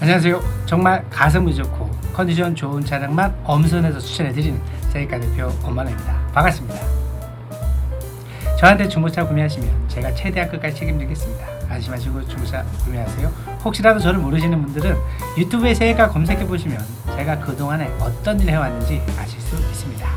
안녕하세요. 정말 가성비 좋고 컨디션 좋은 차량만 엄선해서 추천해드리는 세이카 대표 엄마입니다. 반갑습니다. 저한테 중고차 구매하시면 제가 최대한 끝까지 책임지겠습니다. 안심하시고 중고차 구매하세요. 혹시라도 저를 모르시는 분들은 유튜브에 세이카 검색해 보시면 제가 그동안에 어떤 일을 해왔는지 아실 수 있습니다.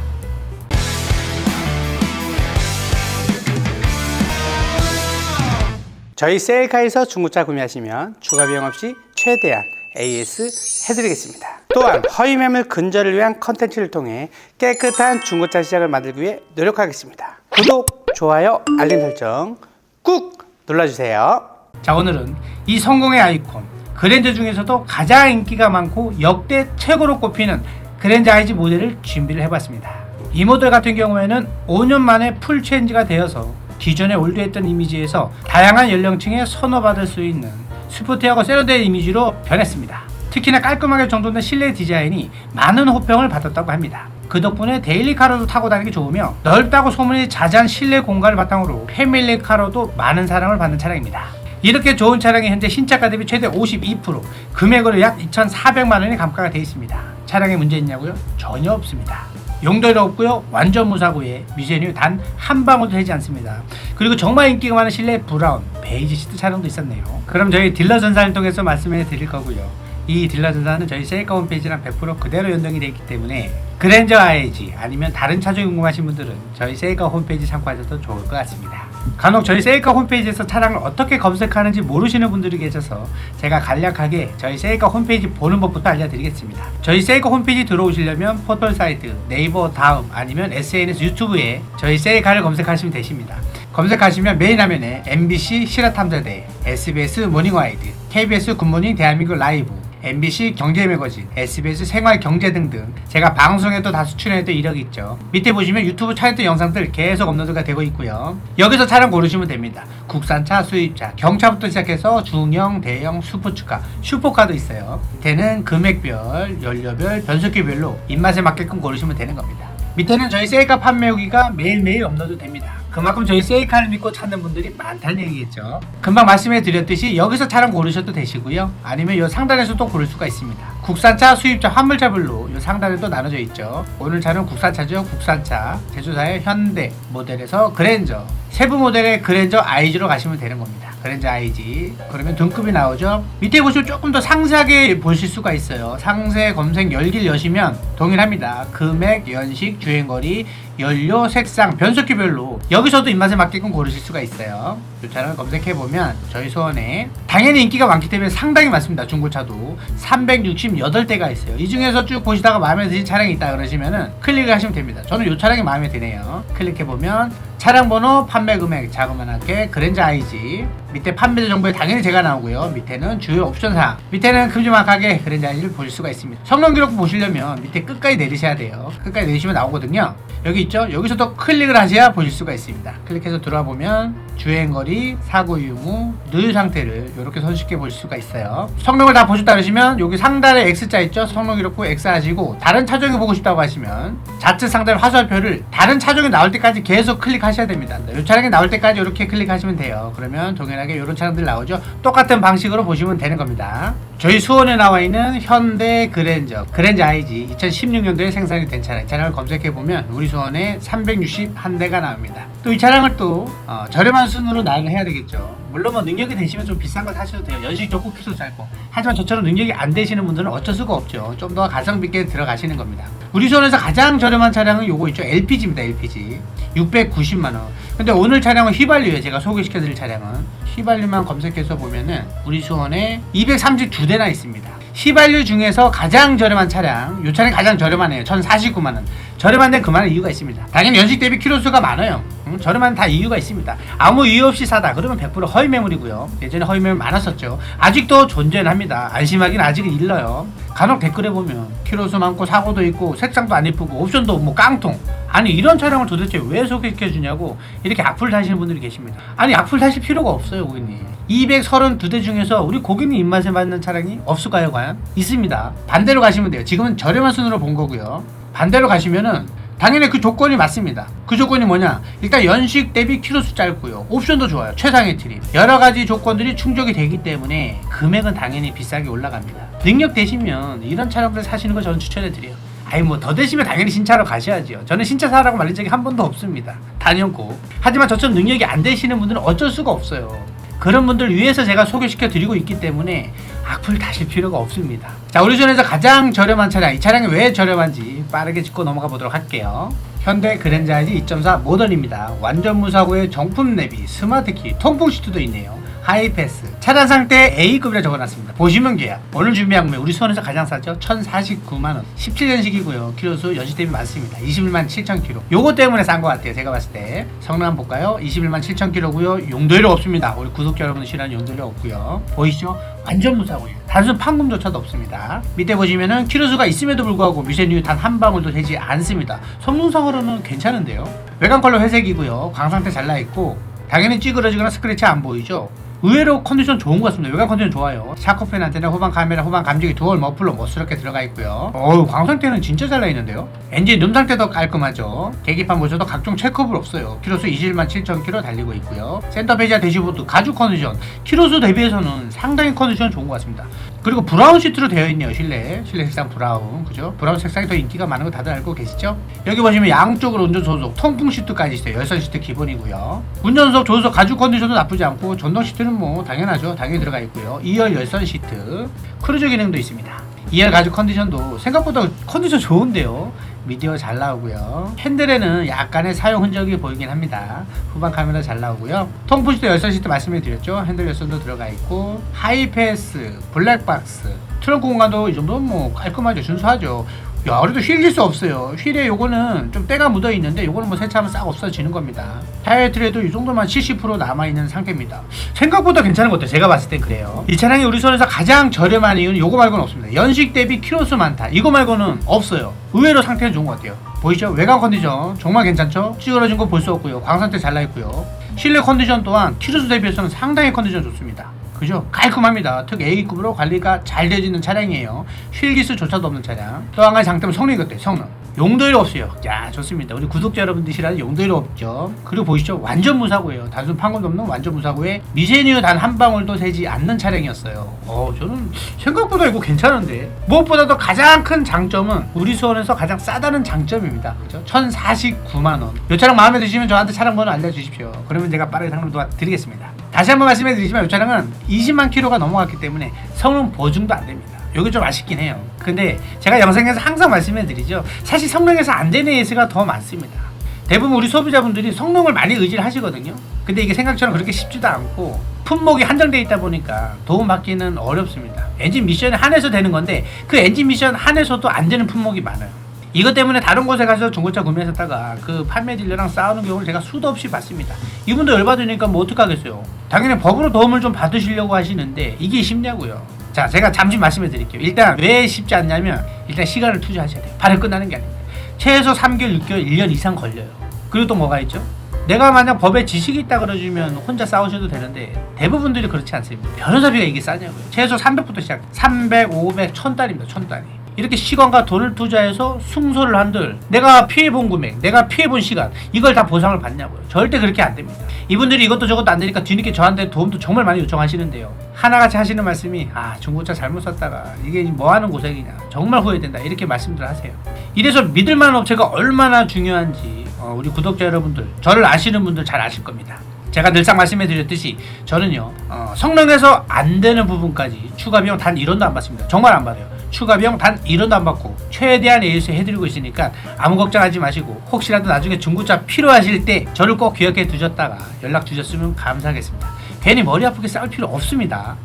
저희 셀카에서 중고차 구매하시면 추가 비용 없이 최대한 AS 해드리겠습니다. 또한 허위 매물 근절을 위한 컨텐츠를 통해 깨끗한 중고차 시장을 만들기 위해 노력하겠습니다. 구독, 좋아요, 알림 설정 꾹 눌러주세요. 자 오늘은 이 성공의 아이콘 그랜저 중에서도 가장 인기가 많고 역대 최고로 꼽히는 그랜저 IG 모델을 준비를 해봤습니다. 이 모델 같은 경우에는 5년 만에 풀 체인지가 되어서 기존에 올드했던 이미지에서 다양한 연령층에 선호받을 수 있는 스포티하고 세련된 이미지로 변했습니다. 특히나 깔끔하게 정돈된 실내 디자인이 많은 호평을 받았다고 합니다. 그 덕분에 데일리카로도 타고 다니기 좋으며 넓다고 소문이 자자한 실내 공간을 바탕으로 패밀리카로도 많은 사랑을 받는 차량입니다. 이렇게 좋은 차량이 현재 신차가 대비 최대 52% 금액으로 약 2,400만 원이 감가가 되어 있습니다. 차량에 문제 있냐고요? 전혀 없습니다. 용도도 없고요. 완전 무사고에 미세뉴 단한 방울도 되지 않습니다. 그리고 정말 인기가 많은 실내 브라운, 베이지 시트 차량도 있었네요. 그럼 저희 딜러 전사를 통해서 말씀해 드릴 거고요. 이 딜러 전사는 저희 세이카 홈페이지랑 100% 그대로 연동이 되어 있기 때문에 그랜저 IG 아니면 다른 차종이 궁금하신 분들은 저희 세이카 홈페이지 참고하셔도 좋을 것 같습니다. 간혹 저희 세이카 홈페이지에서 차량을 어떻게 검색하는지 모르시는 분들이 계셔서 제가 간략하게 저희 세이카 홈페이지 보는 법부터 알려드리겠습니다. 저희 세이카 홈페이지 들어오시려면 포털 사이트, 네이버 다음 아니면 SNS 유튜브에 저희 세이카를 검색하시면 되십니다. 검색하시면 메인 화면에 MBC 실화탐사대, SBS 모닝와이드, KBS 굿모닝 대한민국 라이브, MBC 경제 매거진, SBS 생활 경제 등등 제가 방송에도 다수 출연했던 이력이 있죠. 밑에 보시면 유튜브 촬영했던 영상들 계속 업로드가 되고 있고요. 여기서 차량 고르시면 됩니다. 국산차, 수입차, 경차부터 시작해서 중형, 대형, 스포츠카, 슈퍼카도 있어요. 밑에는 금액별, 연료별, 변속기별로 입맛에 맞게끔 고르시면 되는 겁니다. 밑에는 저희 세이카 판매 후기가 매일매일 업로드 됩니다. 그만큼 저희 세이카를 믿고 찾는 분들이 많다는 얘기겠죠. 금방 말씀해 드렸듯이 여기서 차량 고르셔도 되시고요. 아니면 이 상단에서도 고를 수가 있습니다. 국산차, 수입차, 화물차별로 이 상단에도 나눠져 있죠. 오늘 차는 국산차죠. 국산차. 제조사의 현대 모델에서 그랜저. 세부 모델의 그랜저 IG로 가시면 되는 겁니다. 그랜저 IG. 그러면 등급이 나오죠. 밑에 보시면 조금 더 상세하게 보실 수가 있어요. 상세 검색 열기를 여시면 동일합니다. 금액, 연식, 주행거리, 연료, 색상, 변속기별로 여기서도 입맛에 맞게끔 고르실 수가 있어요. 이 차량을 검색해 보면 저희 소원에 당연히 인기가 많기 때문에 상당히 많습니다. 중고차도 368대가 있어요. 이 중에서 쭉 보시다가 마음에 드신 차량이 있다 그러시면은 클릭을 하시면 됩니다. 저는 이 차량이 마음에 드네요. 클릭해 보면 차량 번호, 판매 금액, 자그만하게 그랜저 IG 밑에 판매자 정보에 당연히 제가 나오고요. 밑에는 주요 옵션 사항 밑에는 큼지막하게 그랜저 IG를 보실 수가 있습니다. 성능 기록 보시려면 밑에 끝까지 내리셔야 돼요. 끝까지 내리시면 나오거든요. 여기 있죠? 여기서도 클릭을 하셔야 보실 수가 있습니다. 클릭해서 들어와 보면 주행거리, 사고 유무, 누유 상태를 이렇게 손쉽게 보실 수가 있어요. 성능을 다 보셨다 그러시면 여기 상단에 X자 있죠? 성능 기록부 X 하시고 다른 차종이 보고 싶다고 하시면 좌측 상단 화살표를 다른 차종이 나올 때까지 계속 클릭하 셔야 됩니다. 이 차량이 나올 때까지 이렇게 클릭하시면 돼요. 그러면 동일하게 이런 차량들 나오죠? 똑같은 방식으로 보시면 되는 겁니다. 저희 수원에 나와 있는 현대 그랜저, 그랜저 IG 2016년도에 생산이 된 차량, 이 차량을 검색해 보면 우리 수원에 361대가 나옵니다. 또 이 차량을 또 어, 저렴한 순으로 나열을 해야 되겠죠. 물론 뭐 능력이 되시면 좀 비싼 거 사셔도 돼요. 연식 좋고 키도 짧고. 하지만 저처럼 능력이 안 되시는 분들은 어쩔 수가 없죠. 좀 더 가성비 있게 들어가시는 겁니다. 우리 수원에서 가장 저렴한 차량은 요거 있죠. LPG입니다. LPG. 690만 원. 근데 오늘 차량은 휘발유예요. 제가 소개시켜 드릴 차량은 휘발유만 검색해서 보면은 우리 수원에 232대나 있습니다. 휘발유 중에서 가장 저렴한 차량, 이 차량이 가장 저렴하네요. 1049만 원. 저렴한 데는 그만한 이유가 있습니다. 당연히 연식 대비 키로수가 많아요. 음, 저렴한 다 이유가 있습니다. 아무 이유 없이 사다 그러면 100% 허위 매물이고요. 예전에 허위 매물 많았었죠. 아직도 존재는 합니다. 안심하긴 아직은 일러요. 간혹 댓글에 보면 키로수 많고 사고도 있고 색상도 안 이쁘고 옵션도 뭐 깡통. 아니 이런 차량을 도대체 왜 소개시켜 주냐고 이렇게 악플 다시는 분들이 계십니다. 아니 악플 다실 필요가 없어요, 고객님. 232대 중에서 우리 고객님 입맛에 맞는 차량이 없을까요, 과연? 있습니다. 반대로 가시면 돼요. 지금은 저렴한 순으로 본 거고요. 반대로 가시면은 당연히 그 조건이 맞습니다. 그 조건이 뭐냐? 일단 연식 대비 키로수 짧고요. 옵션도 좋아요. 최상의 트림. 여러 가지 조건들이 충족이 되기 때문에 금액은 당연히 비싸게 올라갑니다. 능력 되시면 이런 차량들 사시는 거 저는 추천해 드려요. 아니 뭐 더 되시면 당연히 신차로 가셔야죠. 저는 신차 사라고 말린 적이 한 번도 없습니다. 단연코. 하지만 저처럼 능력이 안 되시는 분들은 어쩔 수가 없어요. 그런 분들 위해서 제가 소개시켜 드리고 있기 때문에 악플 다실 필요가 없습니다. 자, 우리 존에서 가장 저렴한 차량, 이 차량이 왜 저렴한지 빠르게 짚고 넘어가 보도록 할게요. 현대 IG 2.4 모델입니다. 완전 무사고의 정품 내비, 스마트 키, 통풍 시트도 있네요. 하이패스, 차량 상태 A급이라 적어놨습니다. 보시면 계약. 오늘 준비한 금액 우리 수원에서 가장 싸죠? 1,049만원. 17년식이고요. 키로수 대비 많습니다. 21만 7천 킬로. 요거 때문에 싼 것 같아요. 제가 봤을 때. 성능 한번 볼까요? 21만 7천 킬로고요. 용도료 없습니다. 우리 구독자 여러분들 싫어하는 용도료 없고요. 보이시죠? 완전 무사고요. 단순 판금조차도 없습니다. 밑에 보시면은 키로수가 있음에도 불구하고 미세뉴 단한 방울도 되지 않습니다. 성능상으로는 괜찮은데요. 외관 컬러 회색이고요. 광 상태 잘 나 있고 당연히 찌그러지거나 스크래치 안 보이죠. 의외로 컨디션 좋은 것 같습니다. 외관 컨디션 좋아요. 샤코펜 안테나, 후방 카메라, 후방 감지기, 두얼 머플러 멋스럽게 들어가 있고요. 어우, 광상태는 진짜 잘 나 있는데요. 엔진 룸 상태도 깔끔하죠. 계기판 보셔도 각종 체크불 없어요. 키로수 21만 7천 킬로 달리고 있고요. 센터 페이지와 대시보드 가죽 컨디션, 키로수 대비해서는 상당히 컨디션 좋은 것 같습니다. 그리고 브라운 시트로 되어 있네요. 실내 실내 색상 브라운, 그죠? 브라운 색상이 더 인기가 많은 거 다들 알고 계시죠? 여기 보시면 양쪽으로 운전 조수석, 통풍 시트까지 있어요. 열선 시트 기본이고요. 운전석, 조수석 가죽 컨디션도 나쁘지 않고 전동 시트는 뭐 당연하죠. 당연히 들어가 있고요. 2열 열선 시트, 크루즈 기능도 있습니다. 2열 가죽 컨디션도 생각보다 컨디션 좋은데요. 미디어 잘 나오고요. 핸들에는 약간의 사용 흔적이 보이긴 합니다. 후방 카메라 잘 나오고요. 통풍 시트 열선 시트 말씀해 드렸죠. 핸들 열선도 들어가 있고 하이패스, 블랙박스, 트렁크 공간도 이 정도면 뭐 깔끔하죠. 준수하죠. 야, 그래도 휠릴 수 없어요. 휠에 요거는 좀 때가 묻어 있는데 요거는 뭐 세차하면 싹 없어지는 겁니다. 타이어 트레도 이 정도만 70% 남아 있는 상태입니다. 생각보다 괜찮은 것 같아요. 제가 봤을 땐 그래요. 이 차량이 우리 손에서 가장 저렴한 이유는 요거 말고는 없습니다. 연식 대비 키로수 많다. 이거 말고는 없어요. 의외로 상태는 좋은 것 같아요. 보이죠? 외관 컨디션 정말 괜찮죠? 찌그러진 거 볼 수 없고요. 광 상태 잘 나 있고요. 실내 컨디션 또한 키로수 대비해서는 상당히 컨디션 좋습니다. 그죠? 깔끔합니다. 특 A급으로 관리가 잘 되어지는 차량이에요. 휠기스조차도 없는 차량. 또 한 가지 장점은 성능이 어때요? 성능. 용도일 없어요. 야 좋습니다. 우리 구독자 여러분들 싫어하는 용도일 없죠. 그리고 보시죠. 완전 무사고예요. 단순 판금도 없는 완전 무사고에 미세뉴 단한 방울도 새지 않는 차량이었어요. 어 저는 생각보다 이거 괜찮은데 무엇보다도 가장 큰 장점은 우리 수원에서 가장 싸다는 장점입니다. 그죠? 1,049만 원. 이 차량 마음에 드시면 저한테 차량 번호 알려 주십시오. 그러면 제가 빠르게 상담 도와드리겠습니다. 다시 한번 말씀해 드리지만 이 차량은 20만 킬로가 넘어갔기 때문에 성능 보증도 안 됩니다. 여기 좀 아쉽긴 해요. 근데 제가 영상에서 항상 말씀해 드리죠. 사실 성능에서 안 되는 예스가 더 많습니다. 대부분 우리 소비자분들이 성능을 많이 의지를 하시거든요. 근데 이게 생각처럼 그렇게 쉽지도 않고 품목이 한정되어 있다 보니까 도움받기는 어렵습니다. 엔진 미션에 한해서 되는 건데 그 엔진 미션 한해서도 안 되는 품목이 많아요. 이것 때문에 다른 곳에 가서 중고차 구매하셨다가 그 판매 딜러랑 싸우는 경우를 제가 수도 없이 봤습니다. 이분도 열받으니까 뭐 어떡하겠어요. 당연히 법으로 도움을 좀 받으시려고 하시는데 이게 쉽냐고요. 자, 제가 잠시 말씀해 드릴게요. 일단 왜 쉽지 않냐면 일단 시간을 투자하셔야 돼요. 바로 끝나는 게 아닙니다. 최소 3개월, 6개월, 1년 이상 걸려요. 그리고 또 뭐가 있죠? 내가 만약 법에 지식이 있다 그러시면 혼자 싸우셔도 되는데 대부분들이 그렇지 않습니다. 변호사비가 이게 싸냐고요. 최소 300부터 시작. 300, 500, 1000달입니다. 1000달이. 이렇게 시간과 돈을 투자해서 승소를 한들 내가 피해본 금액, 내가 피해본 시간 이걸 다 보상을 받냐고요. 절대 그렇게 안 됩니다. 이분들이 이것도 저것도 안 되니까 뒤늦게 저한테 도움도 정말 많이 요청하시는데요. 하나같이 하시는 말씀이 아 중고차 잘못 샀다가 이게 뭐 하는 고생이냐 정말 후회된다 이렇게 말씀들 하세요. 이래서 믿을 만한 업체가 얼마나 중요한지 어, 우리 구독자 여러분들 저를 아시는 분들 잘 아실 겁니다. 제가 늘상 말씀해 드렸듯이 저는요 어, 성능에서 안 되는 부분까지 추가 비용 단 1원도 안 받습니다. 정말 안 받아요. 추가 비용 단 1원도 안 받고 최대한 AS 해드리고 있으니까 아무 걱정하지 마시고 혹시라도 나중에 중고차 필요하실 때 저를 꼭 기억해 두셨다가 연락 주셨으면 감사하겠습니다. 괜히 머리 아프게 싸울 필요 없습니다.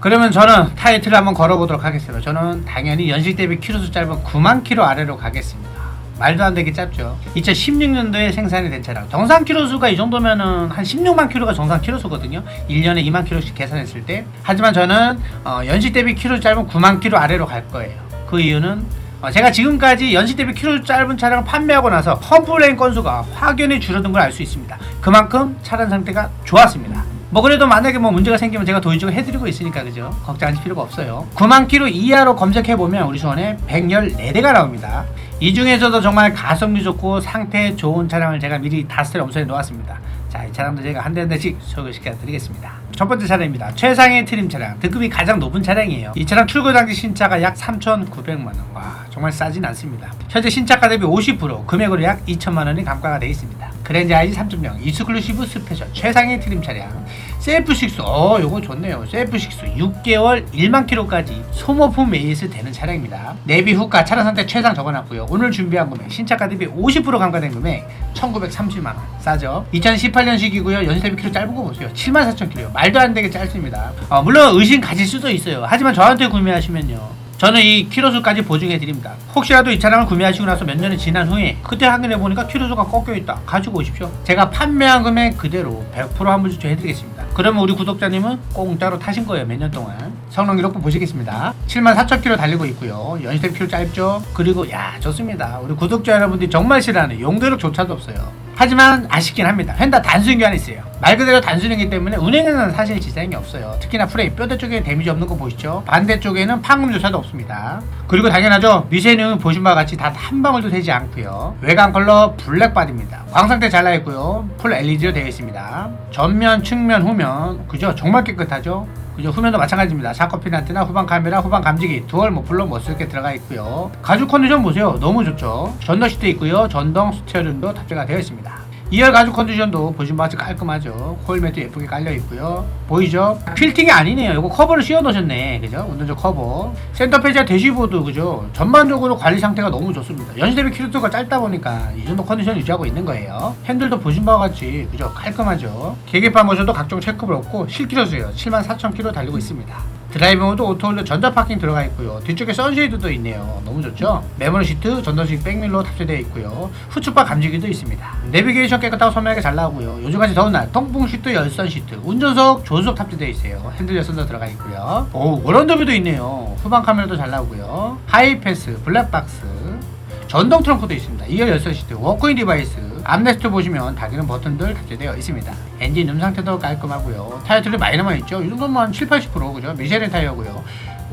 그러면 저는 타이틀을 한번 걸어보도록 하겠습니다. 저는 당연히 연식 대비 키로수 짧은 9만 키로 아래로 가겠습니다. 말도 안 되게 짧죠. 2016년도에 생산이 된 차량. 정상 키로수가 이 정도면은 한 16만 키로가 정상 키로수거든요. 1년에 2만 키로씩 계산했을 때. 하지만 저는 어, 연식 대비 키로 짧은 9만 키로 아래로 갈 거예요. 그 이유는 어, 제가 지금까지 연식 대비 키로 짧은 차량을 판매하고 나서 컴플레인 건수가 확연히 줄어든 걸 알 수 있습니다. 그만큼 차량 상태가 좋았습니다. 뭐 그래도 만약에 뭐 문제가 생기면 제가 도의적으로 해드리고 있으니까 그죠 걱정하실 필요가 없어요 9만 키로 이하로 검색해보면 우리 수원에 114대가 나옵니다 이 중에서도 정말 가성비 좋고 상태 좋은 차량을 제가 미리 다스를 엄선해 놓았습니다. 자, 이 차량도 제가 한대한 대씩 소개시켜 드리겠습니다. 첫 번째 차량입니다. 최상의 트림 차량, 등급이 가장 높은 차량이에요. 이 차량 출고 당시 신차가 약 3,900만 원. 와, 정말 싸진 않습니다. 현재 신차가 대비 50% 금액으로 약 2천만 원이 감가가 되어 있습니다. 그랜저 IG 3.0 이스클루시브 스페셜 최상의 트림 차량 셀프6 어 요거 좋네요. 셀프6 6개월 1만 킬로까지 소모품 AS 되는 차량입니다. 내비 후가 차량 상태 최상 적어놨고요. 오늘 준비한 금액 신차가 대비 50% 감가된 금액 1930만원. 싸죠? 2018년식이고요. 연식 대비 킬로 짧은 거 보세요. 74,000킬로요. 말도 안 되게 짧습니다. 어, 물론 의심 가질 수도 있어요. 하지만 저한테 구매하시면요. 저는 이 키로수까지 보증해 드립니다. 혹시라도 이 차량을 구매하시고 나서 몇 년이 지난 후에 그때 확인해 보니까 키로수가 꺾여 있다. 가지고 오십시오. 제가 판매한 금액 그대로 100% 환불 조치 해 드리겠습니다. 그러면 우리 구독자님은 공짜로 타신 거예요. 몇 년 동안. 성능 기록부 보시겠습니다. 74,000km 달리고 있고요. 연식대 킬로 짧죠? 그리고 야 좋습니다. 우리 구독자 여러분들이 정말 싫어하는 용도력조차도 없어요. 하지만 아쉽긴 합니다. 펜다 단순 교환이 있어요. 말 그대로 단순이기 때문에 운행에는 사실 지장이 없어요. 특히나 프레임 뼈대 쪽에 데미지 없는 거 보시죠. 반대쪽에는 판금조차도 없습니다. 그리고 당연하죠. 미세는 보신 바와 같이 단 한 방울도 되지 않고요. 외관 컬러 블랙 바디입니다. 광상태 잘 나있고요. 풀 LED로 되어 있습니다. 전면, 측면, 후면 그죠? 정말 깨끗하죠. 그죠? 후면도 마찬가지입니다. 사커핀 안테나, 후방 카메라, 후방 감지기, 두얼 머플러 멋스럽게 들어가 있고요. 가죽 컨디션 보세요. 너무 좋죠. 전동 시트 있고요. 전동 스티어링도 탑재가 되어 있습니다. 2열 가죽 컨디션도 보신 바와 같이 깔끔하죠. 코일 매트 예쁘게 깔려 있고요. 보이죠? 필팅이 아니네요. 이거 커버를 씌워 놓으셨네. 그죠? 운전석 커버. 센터 페이지와 대시보드 그죠? 전반적으로 관리 상태가 너무 좋습니다. 연시 대비 키로수가 짧다 보니까 이 정도 컨디션 유지하고 있는 거예요. 핸들도 보신 바와 같이 그죠? 깔끔하죠. 계기판 모션도 각종 체크볼 없고 실키로수예요. 74,000km 달리고 있습니다. 드라이브 모드 오토홀로 전자 파킹 들어가 있고요. 뒤쪽에 선쉐이드도 있네요. 너무 좋죠? 메모리 시트 전동식 백밀로 탑재되어 있고요. 후추바 감지기도 있습니다. 내비게이션 깨끗하고 선명하게 잘 나오고요. 요즘같이 더운 날 통풍 시트 열선 시트 운전석 조수석 탑재되어 있어요. 핸들 열선도 들어가 있고요. 오 원언더뷰도 있네요. 후방 카메라도 잘 나오고요. 하이패스 블랙박스 전동 트렁크도 있습니다. 2열 열선 시트 워크인 디바이스 암레스트 보시면 닫이는 버튼들 탑재되어 있습니다. 엔진 음 상태도 깔끔하고요. 타이어 틀이 많이 남아 있죠. 이 정도면 7, 80% 그죠? 미쉐린 타이어고요.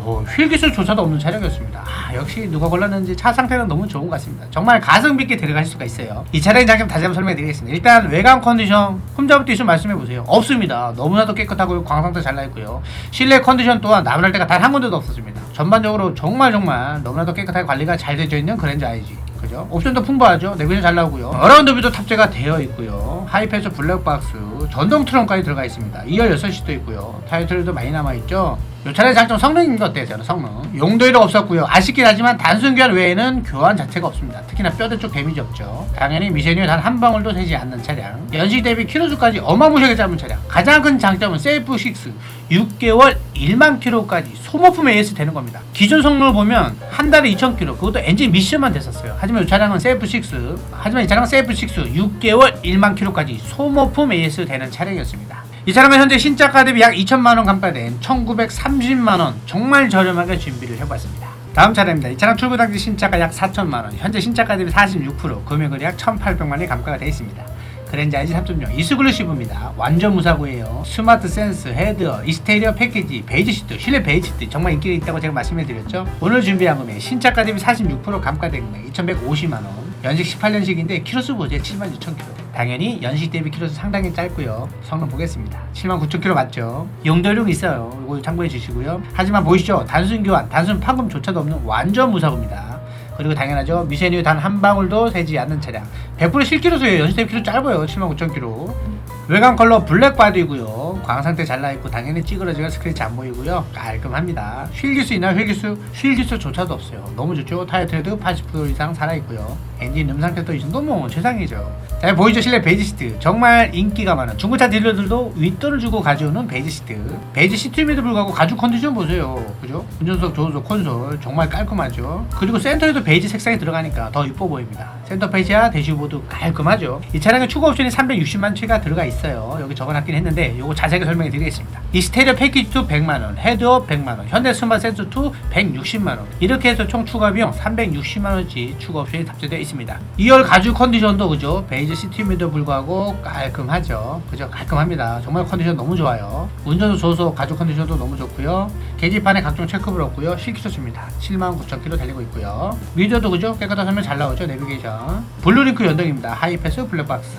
오, 휠 기술 조차도 없는 차량이었습니다. 아, 역시 누가 골랐는지 차 상태는 너무 좋은 것 같습니다. 정말 가성비 있게 데려갈 수가 있어요. 이 차량의 장점 다시 한번 설명해 드리겠습니다. 일단 외관 컨디션 흠잡을 때 있으면 말씀해 보세요. 없습니다. 너무나도 깨끗하고 광상도 잘 나있고요. 실내 컨디션 또한 나무랄 때가 단 한 군데도 없었습니다. 전반적으로 정말 정말 너무나도 깨끗하게 관리가 잘 되어 있는 그랜저 IG. 그죠? 옵션도 풍부하죠. 내비는 잘 나오고요. 어라운드뷰도 탑재가 되어 있고요. 하이패스 블랙박스, 전동 트렁까지 들어가 있습니다. 2열 6시도 있고요. 타이틀도 많이 남아있죠. 이 차량의 장점 성능인 것 같아요. 저는 성능. 용도에도 없었고요. 아쉽긴 하지만 단순 교환 외에는 교환 자체가 없습니다. 특히나 뼈대 쪽 데미지 없죠. 당연히 미세뉴 단한 방울도 되지 않는 차량. 연식 대비 키로수까지 어마무시하게 짧은 차량. 가장 큰 장점은 셀프 6 6개월 1만 킬로까지 소모품 AS 되는 겁니다. 기존 성능을 보면 한 달에 2,000km 그것도 엔진 미션만 됐었어요. 하지만 이 차량은 셀프 6 하지만 이 차량은 셀프 6 6개월 1만 킬로까지 소모품 AS 되는 차량이었습니다. 이 차량은 현재 신차가 대비 약 2천만 원 감가된 1,930만 원 정말 저렴하게 준비를 해봤습니다. 다음 차량입니다. 이 차량 출고 당시 신차가 약 4천만 원, 현재 신차가 대비 46%, 금액은 약 1,800만 원이 감가가 되어 있습니다. 그랜저 IG 3.0 이스글루시브입니다. 완전 무사고예요. 스마트 센스, 헤드어, 이스테리어 패키지, 베이지 시트, 실내 베이지 시트 정말 인기가 있다고 제가 말씀해 드렸죠. 오늘 준비한 금액 신차가 대비 46% 감가된 금액 2,150만 원. 연식 18년식인데 키로수 보세요. 76,000km. 당연히 연식 대비 키로수 상당히 짧고요. 성능 보겠습니다. 79,000km 맞죠? 용도력 있어요. 이거 참고해 주시고요. 하지만 보이시죠? 단순 교환, 단순 파금조차도 없는 완전 무사고입니다. 그리고 당연하죠. 미세뉴 단한 방울도 새지 않는 차량. 100% 실키로수예요. 연식 대비 키로 짧아요. 79,000km. 외관 컬러 블랙 바디고요. 광 상태 잘 나있고 당연히 찌그러지가 스크래치 안 보이고요. 깔끔합니다. 휠기수 있나요? 휠기수? 휠기수조차도 없어요. 너무 좋죠. 타이어 트레드 80% 이상 살아있고요. 엔진 음 상태도 뭐 최상이죠. 자 보이죠? 실내 베이지 시트. 정말 인기가 많은 중고차 딜러들도 윗돈을 주고 가져오는 베이지 시트. 베이지 시트임에도 불구하고 가죽 컨디션 보세요. 그죠? 운전석, 조수석, 콘솔 정말 깔끔하죠. 그리고 센터에도 베이지 색상이 들어가니까 더 이뻐 보입니다. 센터 페이지와 대시보드 깔끔하죠. 이 차량의 추가 옵션이 360만 채가 들어가. 있어요. 여기 적어놨긴 했는데 요거 자세하게 설명해 드리겠습니다. 이 스테레오 패키지 2 100만원, 헤드업 100만원, 현대 스마트 센스 2 160만원 이렇게 해서 총 추가 비용 360만원치 추가 옵션이 탑재되어 있습니다. 2열 가죽 컨디션도 그죠? 베이지 시트임에도 불구하고 깔끔하죠. 그죠? 깔끔합니다. 정말 컨디션 너무 좋아요. 운전도 좋아서 가죽 컨디션도 너무 좋고요. 계기판에 각종 체크볼 없고요. 실기 좋습니다. 79,000km 달리고 있고요. 미디어도 그죠? 깨끗한 화면 잘 나오죠? 내비게이션. 블루링크 연동입니다. 하이패스 블랙박스.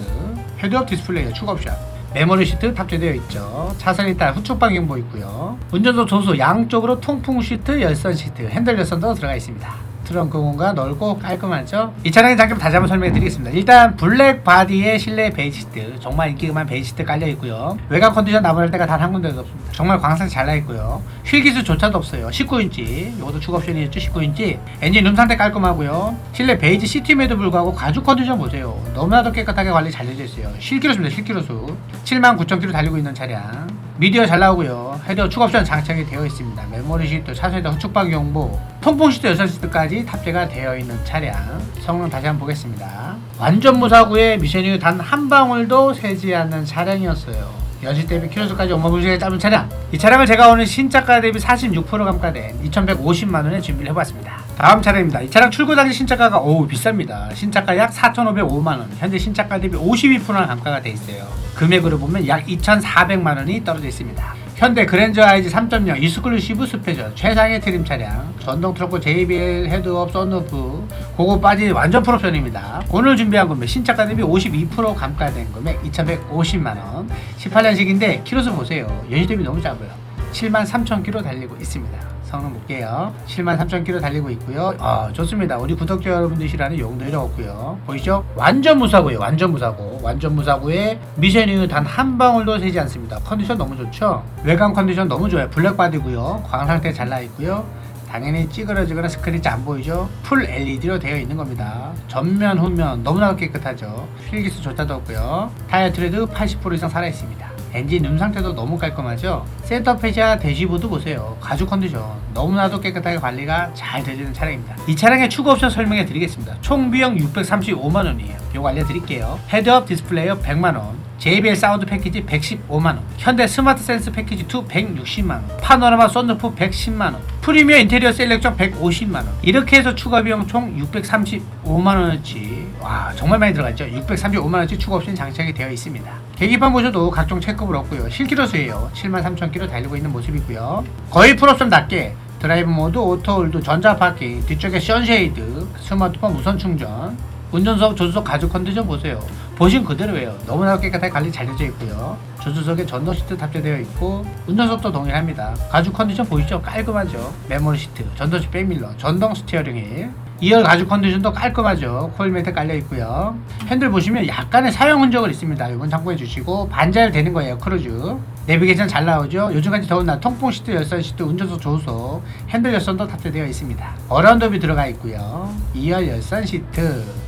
헤드업 디스플레이 추가 옵션. 메모리 시트 탑재되어 있죠. 차선이 따라 후측 방향보 있고요. 운전석 조수 양쪽으로 통풍 시트, 열선 시트, 핸들 열선도 들어가 있습니다. 트렁크 공간 넓고 깔끔하죠. 이 차량의 장점 다시 한번 설명해 드리겠습니다. 일단 블랙 바디에 실내 베이지 시트 정말 인기그만 베이지 시트 깔려 있고요. 외관 컨디션 나무랄 때가 단 한 군데도 없습니다. 정말 광선 잘나 있고요. 휠기수조차도 없어요. 19인치 이것도 추가 옵션이었죠. 19인치 엔진 룸 상태 깔끔하고요. 실내 베이지 시트임에도 불구하고 가죽 컨디션 보세요. 너무나도 깨끗하게 관리 잘 되어 있어요. 실기로수입니다. 실기로 수 79,000km 달리고 있는 차량 미디어 잘 나오고요. 헤드어 추가 옵션 장착이 되어 있습니다. 메모리 시트, 차선에다 후측 방 경보, 통풍 시트, 열선 시트까지 탑재가 되어 있는 차량. 성능 다시 한번 보겠습니다. 완전 무사고에 미션이 단 한 방울도 새지 않는 차량이었어요. 연식 대비 키로수까지 어마무시하게 짧은 차량. 이 차량을 제가 오늘 신차가 대비 46% 감가된 2,150만 원에 준비를 해봤습니다. 다음 차량입니다. 이 차량 출고 당시 신차가가 오 비쌉니다. 신차가 약 4,505만 원. 현재 신차가 대비 52%나 감가가 돼 있어요. 금액으로 보면 약 2,400만 원이 떨어져 있습니다. 현대 그랜저 IG 3.0 이스클루시브 스페셜 최상의 트림 차량 전동 트럭과 JBL 헤드업 썬루프 그거 빠진 완전 풀옵션입니다 오늘 준비한 금액 신차가 대비 52% 감가된 금액 2,150만원 18년식인데 키로수 보세요 연식 대비 너무 작아요 73,000km 달리고 있습니다 성능 볼게요. 73,000km 달리고 있고요. 아 좋습니다. 우리 구독자 여러분들 싫어하는 용도 이름 없고요. 보이시죠? 완전 무사고예요. 완전 무사고. 완전 무사고에 미션 이후 단 한 방울도 새지 않습니다. 컨디션 너무 좋죠? 외관 컨디션 너무 좋아요. 블랙바디고요. 광 상태 잘 나 있고요. 당연히 찌그러지거나 스크래치 안 보이죠? 풀 LED로 되어 있는 겁니다. 전면, 후면 너무나 깨끗하죠. 필기수조차도 없고요. 타이어 트레드 80% 이상 살아 있습니다. 엔진 음 상태도 너무 깔끔하죠? 센터 페시아 대시보드 보세요. 가죽 컨디션 너무나도 깨끗하게 관리가 잘 되는 차량입니다. 이 차량의 추가 옵션 설명해 드리겠습니다. 총 비용 635만 원이에요. 요거 알려드릴게요. 헤드업 디스플레이어 100만 원. JBL 사운드 패키지 115만원 현대 스마트 센스 패키지 2 160만원 파노라마 썬루프 110만원 프리미어 인테리어 셀렉션 150만원. 이렇게 해서 추가 비용 총 635만원어치. 와 정말 많이 들어갔죠? 635만원어치 추가 옵션 장착이 되어 있습니다. 계기판 보셔도 각종 체크볼 없고요. 실키로 수예요. 73,000km 달리고 있는 모습이고요. 거의 풀옵션답게 드라이브 모드, 오토홀드, 전자 파킹, 뒤쪽에 선쉐이드, 스마트폰 무선 충전, 운전석, 조수석 가죽 컨디션 보세요. 보신 그대로예요. 너무나 깨끗하게 관리 잘 되어 있고요. 조수석에 전동 시트 탑재되어 있고 운전석도 동일합니다. 가죽 컨디션 보이죠? 깔끔하죠. 메모리 시트, 전동 시트 백밀러, 전동 스티어링 휠. 2열 가죽 컨디션도 깔끔하죠. 코일 매트 깔려 있고요. 핸들 보시면 약간의 사용 흔적을 있습니다. 이건 참고해 주시고 반자율 되는 거예요. 크루즈. 내비게이션 잘 나오죠. 요즘까지 더운 날 통풍 시트, 열선 시트, 운전석 조수석, 핸들 열선도 탑재되어 있습니다. 어라운드비 들어가 있고요. 2열 열선 시트.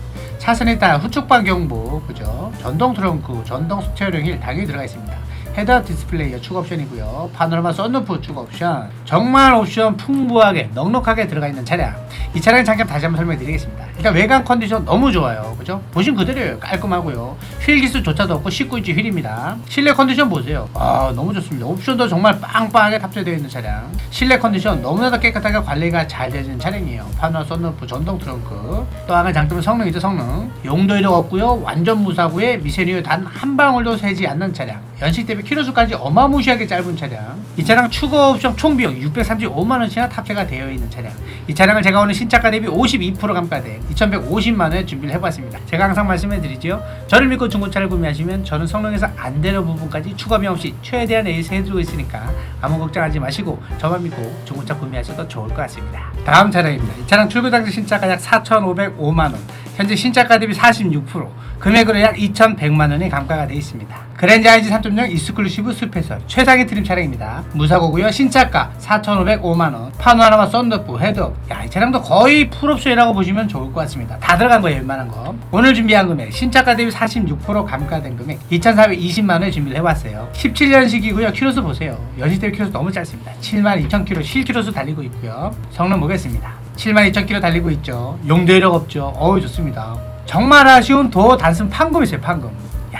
차선에 따라 후측방 경보, 그죠? 전동 트렁크, 전동 휠 당연히 들어가 있습니다. 헤드업 디스플레이가 추가 옵션이고요. 파노라마 썬루프 추가 옵션. 정말 옵션 풍부하게 넉넉하게 들어가 있는 차량. 이 차량 장점 다시 한번 설명해 드리겠습니다. 일단 외관 컨디션 너무 좋아요. 그죠? 보신 그대로예요. 깔끔하고요. 휠 기수조차도 없고 19인치 휠입니다. 실내 컨디션 보세요. 아, 너무 좋습니다. 옵션도 정말 빵빵하게 탑재되어 있는 차량. 실내 컨디션 너무나도 깨끗하게 관리가 잘 되는 차량이에요. 파노 썬루프 전동 트렁크. 또 하나 장점은 성능이죠, 성능. 용도이도 없고요. 완전 무사고에 미세뉴 단한 방울도 새지 않는 차량. 연식 대비 키로수까지 어마무시하게 짧은 차량. 이 차량 추가 옵션 총 비용 635만 원치나 탑재가 되어 있는 차량. 이 차량을 제가 오늘 신 차가 대비 52% 감가된 2,150만 원에 준비를 해봤습니다. 제가 항상 말씀해드리죠. 저를 믿고 중고차를 구매하시면 저는 성능에서 안 되는 부분까지 추가 비용 없이 최대한 에이스 해드리고 있으니까 아무 걱정하지 마시고 저만 믿고 중고차 구매하셔도 좋을 것 같습니다. 다음 차량입니다. 이 차량 출고 당시 신차가 약 4,505만 원. 현재 신차가 대비 46% 금액으로 약 2,100만 원이 감가가 되어 있습니다. IG 3.0 이스클루시브 스페셜 최상의 트림 차량입니다. 무사고고요. 신차가 4,505만 원. 파노라마 썬루프 헤드업. 야, 이 차량도 거의 풀옵션이라고 보시면 좋을 것 같습니다. 다 들어간 거예요, 웬만한 거. 오늘 준비한 금액 신차가 대비 46% 감가된 금액 2,420만 원에 준비를 해왔어요. 17년식이고요. 키로수 보세요. 연식 대비 키로수 너무 짧습니다. 72,000km 실키로수 달리고 있고요. 성능 보겠습니다. 72,000km 달리고 있죠. 용도 이력 없죠. 어우 좋습니다. 정말 아쉬운 도어 단순 판금이세요 판금.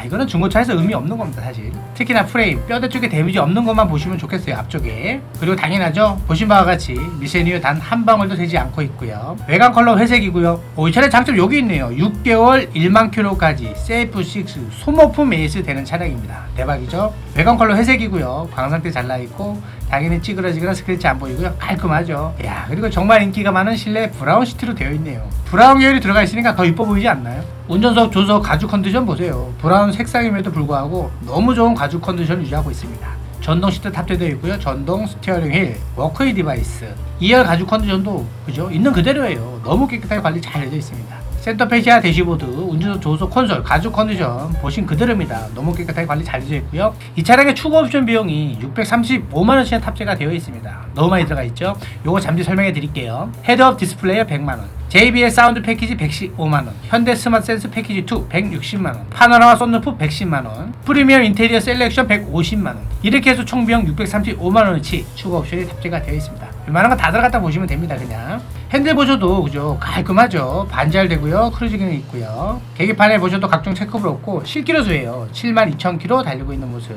야 이거는 중고차에서 의미 없는 겁니다 사실. 특히나 프레임 뼈대 쪽에 데미지 없는 것만 보시면 좋겠어요 앞쪽에. 그리고 당연하죠? 보신 바와 같이 미세니어 단 한 방울도 되지 않고 있고요. 외관 컬러 회색이고요. 오, 이 차량 장점 여기 있네요. 6개월 1만 킬로까지 세이프 6 소모품 AS 되는 차량입니다. 대박이죠? 외관 컬러 회색이고요. 광상태 잘 나있고 당연히 찌그러지거나 스크래치 안 보이고요. 깔끔하죠? 야 그리고 정말 인기가 많은 실내 브라운 시트로 되어 있네요. 브라운 계열이 들어가 있으니까 더 이뻐 보이지 않나요? 운전석 조석 가죽 컨디션 보세요. 브라운 색상임에도 불구하고 너무 좋은 가죽 컨디션 유지하고 있습니다. 전동 시트 탑재되어 있고요. 전동 스티어링 휠 워크웨이 디바이스. 2열 가죽 컨디션도 그죠? 있는 그대로예요. 너무 깨끗하게 관리 잘 되어 있습니다 센터 페시아 대시보드, 운전석 조수 콘솔, 가죽 컨디션 보신 그대로입니다. 너무 깨끗하게 관리 잘 되어 있고요. 이 차량의 추가 옵션 비용이 635만 원씩 탑재가 되어 있습니다. 너무 많이 들어가 있죠. 요거 잠시 설명해 드릴게요. 헤드업 디스플레이어 100만 원, JBL 사운드 패키지 115만 원, 현대 스마트 센스 패키지 2 160만 원, 파노라마 썬루프 110만 원, 프리미엄 인테리어 셀렉션 150만 원. 이렇게 해서 총 비용 635만 원어치 추가 옵션이 탑재가 되어 있습니다. 웬만한 건 다 들어갔다 보시면 됩니다. 그냥 핸들 보셔도 그죠 깔끔하죠. 반잘되고요. 크루즈 기능 있고요. 계기판에 보셔도 각종 체크볼 없고 실기로수예요. 72,000km 달리고 있는 모습.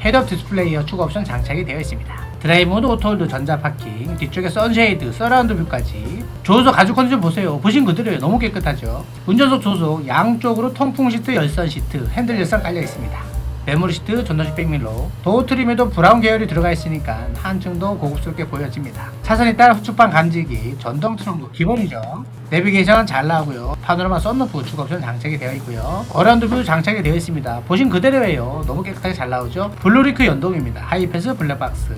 헤드업 디스플레이어 추가 옵션 장착이 되어 있습니다. 드라이브 모드 오토홀드 전자 파킹 뒤쪽에 선쉐이드 서라운드 뷰까지 조수석 가죽 컨디션 보세요 보신 그대로예요 너무 깨끗하죠 운전석 조수석 양쪽으로 통풍 시트 열선 시트 핸들 열선 깔려 있습니다 메모리 시트 전동식 백밀로. 도어 트림에도 브라운 계열이 들어가 있으니까 한층 더 고급스럽게 보여집니다. 차선에 따라 후측방 감지기 전동 트렁크 기본이죠. 내비게이션 잘 나오고요. 파노라마 썬루프 추가 옵션 장착이 되어 있고요. 어라운드 뷰 장착이 되어 있습니다. 보신 그대로예요. 너무 깨끗하게 잘 나오죠? 블루링크 연동입니다. 하이패스 블랙박스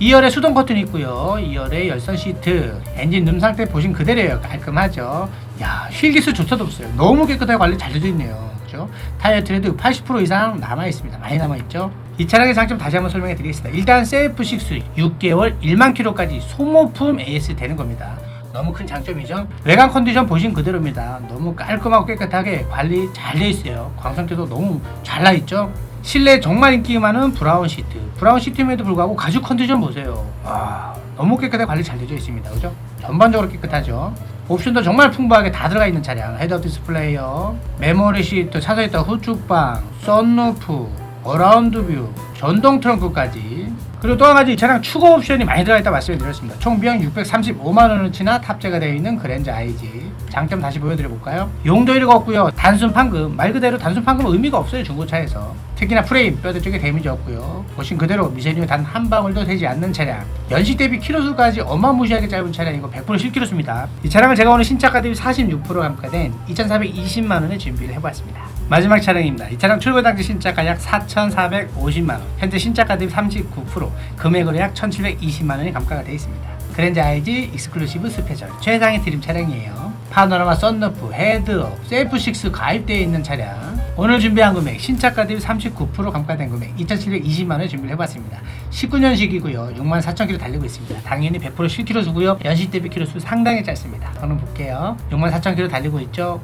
2열에 수동 커튼이 있고요. 2열에 열선 시트. 엔진 룸 상태 보신 그대로예요. 깔끔하죠? 야 휠기스 조차도 없어요. 너무 깨끗하게 관리 잘 되어 있네요. 그죠? 타이어 트레드 80% 이상 남아 있습니다. 많이 남아 있죠? 이 차량의 장점 다시 한번 설명해 드리겠습니다. 일단 세이프 6 6개월 1만 킬로까지 소모품 AS 되는 겁니다. 너무 큰 장점이죠. 외관 컨디션 보신 그대로입니다. 너무 깔끔하고 깨끗하게 관리 잘 돼 있어요. 광상태도 너무 잘 나 있죠. 실내 정말 인기 많은 브라운 시트. 브라운 시트임에도 불구하고 가죽 컨디션 보세요. 와, 너무 깨끗하게 관리 잘 되어 있습니다. 그죠? 전반적으로 깨끗하죠. 옵션도 정말 풍부하게 다 들어가 있는 차량. 헤드업 디스플레이어, 메모리 시트, 차선에 있다 후축방, 썬루프, 어라운드 뷰, 전동 트렁크까지 그리고 또 한 가지 이 차량 추가 옵션이 많이 들어가 있다 말씀을 드렸습니다. 총 비용 635만 원어치나 탑재가 되어 있는 그랜저 IG. 장점 다시 보여드려 볼까요? 용도일가 없고요. 단순 판금 말 그대로 단순 판금은 의미가 없어요 중고차에서. 특히나 프레임 뼈대 쪽에 데미지 없고요. 보신 그대로 미세니어 단한 방울도 되지 않는 차량. 연식 대비 키로수까지 어마무시하게 짧은 차량이고 100% 실키로수입니다. 이 차량을 제가 오늘 신차가 대비 46% 감가된 2,420만 원에 준비를 해봤습니다. 마지막 차량입니다. 이 차량 출고 당시 신차가 약 4,450만 원, 현재 신차가 대비 39%, 금액으로 약 1,720만 원이 감가가 되어 있습니다. 그랜저 IG 익스클루시브 스페셜 최상의 드림 차량이에요. 파노라마 썬루프, 헤드업, 셀프6 가입되어 있는 차량. 오늘 준비한 금액 신차가 대비 39% 감가된 금액 2,720만 원에 준비를 해봤습니다. 19년식이고요. 6만 4천 킬로 달리고 있습니다. 당연히 100% 실키로 수고요. 연식 대비 키로수 상당히 짧습니다. 한번 볼게요. 6만 4천 킬로 달리고 있죠.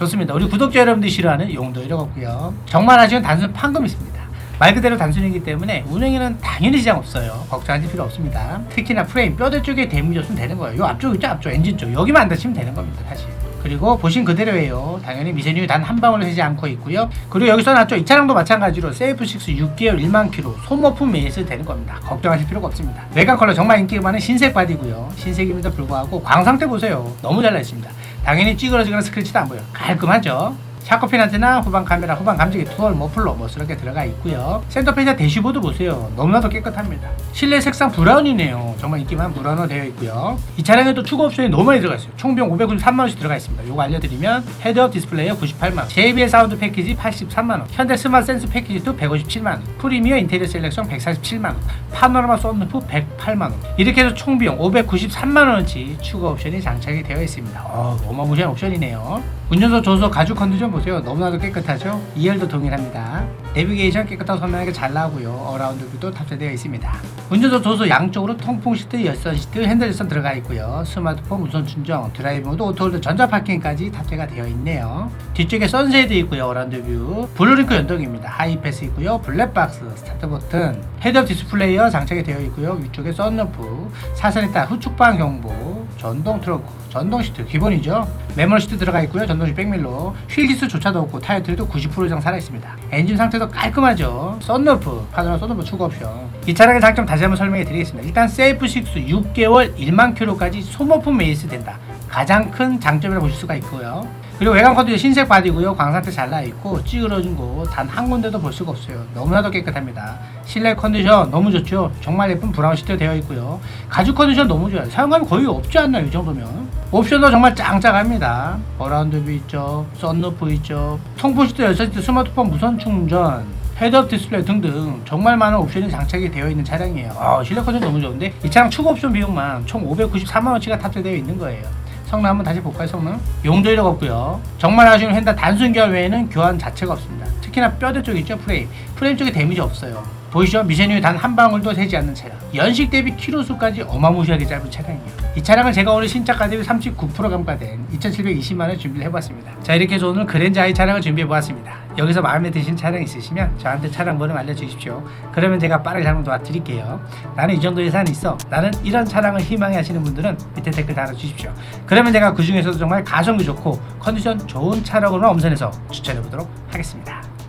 크, 좋습니다. 우리 구독자 여러분들이 싫어하는 용도 이러고요. 정말 아쉬운 단순 판금 있습니다. 말 그대로 단순이기 때문에 운행에는 당연히 지장 없어요. 걱정하실 필요 없습니다. 특히나 프레임 뼈대 쪽에 데미지 없으면 되는 거예요. 요 앞쪽 있죠? 앞쪽 엔진 쪽 여기만 안 다치면 되는 겁니다. 사실. 그리고 보신 그대로예요. 당연히 미세누이 단한 방울 새지 않고 있고요. 그리고 여기서 나왔죠. 이 차량도 마찬가지로 세이프 6 6개월 1만 킬로 소모품 메이스 되는 겁니다. 걱정하실 필요가 없습니다. 외관 컬러 정말 인기가 많은 흰색 바디고요. 흰색임에도 불구하고 광 상태 보세요. 너무 잘 나있습니다. 당연히 찌그러지거나 스크래치도 안 보여요. 깔끔하죠? 샤코핀 안테나, 후방 카메라, 후방 감지기, 투얼, 머플러 멋스럽게 들어가 있고요. 센터 페이지 대시보드 보세요. 너무나도 깨끗합니다. 실내 색상 브라운이네요. 정말 인기 많은 브라운으로 되어 있고요. 이 차량에도 추가 옵션이 너무 많이 들어가 있어요. 총 비용 593만 원씩 들어가 있습니다. 이거 알려드리면 헤드업 디스플레이어 98만 원, JBL 사운드 패키지 83만 원, 현대 스마트 센스 패키지 2 157만 원, 프리미어 인테리어 셀렉션 147만 원, 파노라마 썬루프 108만 원. 이렇게 해서 총 비용 593만 원어치 추가 옵션이 장착이 되어 있습니다. 어, 어마무시한 옵션이네요. 운전석 조수석 가죽 컨디션 보세요. 너무나도 깨끗하죠? 2열도 동일합니다. 내비게이션 깨끗하고 선명하게 잘 나오고요. 어라운드 뷰도 탑재되어 있습니다. 운전석 조수 양쪽으로 통풍 시트, 열선 시트, 핸들 열선 들어가 있고요. 스마트폰 무선 충전, 드라이브 모드, 오토홀드, 전자 파킹까지 탑재가 되어 있네요. 뒤쪽에 선쉐이드 있고요. 어라운드 뷰, 블루링크 연동입니다. 하이패스 있고요. 블랙박스, 스타트 버튼, 헤드업 디스플레이어 장착이 되어 있고요. 위쪽에 썬루프, 사선에 따라 후측방 경보, 전동 트렁크, 전동 시트 기본이죠. 매몰 시트 들어가 있고요. 전동식 백밀로 휠 기스조차도 없고 타이어 트리도 90% 이상 살아 있습니다. 엔진 상태도 깔끔하죠. 썬루프 파노라 썬루프 추가 옵션. 이 차량의 장점 다시 한번 설명해 드리겠습니다. 일단 세이프 6 6개월 1만 킬로까지 소모품 에이스 된다. 가장 큰 장점이라고 보실 수가 있고요. 그리고 외관 컨디션 흰색 바디고요. 광상태 잘 나 있고 찌그러진 곳 단 한 군데도 볼 수가 없어요. 너무나도 깨끗합니다. 실내 컨디션 너무 좋죠. 정말 예쁜 브라운 시트 되어 있고요. 가죽 컨디션 너무 좋아요. 사용감이 거의 없지 않나요? 이 정도면. 옵션도 정말 짱짱합니다. 어라운드뷰 있죠. 썬루프 있죠. 통풍 시트 열선 시트 스마트폰 무선 충전 헤드업 디스플레이 등등 정말 많은 옵션이 장착이 되어 있는 차량이에요. 아, 실내 컨디션 너무 좋은데 이 차량 추가 옵션 비용만 총 594만 원치가 탑재되어 있는 거예요. 성능 한번 다시 볼까요 성능? 용도 1억 없고요. 정말 아쉬운 펜다 단순 교환 외에는 교환 자체가 없습니다. 특히나 뼈대 쪽 있죠 프레임. 프레임 쪽에 데미지 없어요 보이시죠? 미세누이 단 한 방울도 새지 않는 차량. 연식 대비 키로수까지 어마무시하게 짧은 차량이에요. 이 차량은 제가 오늘 신차가 대비 39% 감가된 2720만원 준비를 해봤습니다. 자 이렇게 해서 오늘 그랜저 i 차량을 준비해보았습니다. 여기서 마음에 드시는 차량 있으시면 저한테 차량 번호 알려주십시오. 그러면 제가 빠르게 설명 도와드릴게요. 나는 이 정도 예산이 있어. 나는 이런 차량을 희망해 하시는 분들은 밑에 댓글 달아주십시오. 그러면 제가 그 중에서도 정말 가성비 좋고 컨디션 좋은 차량으로 엄선해서 추천해보도록 하겠습니다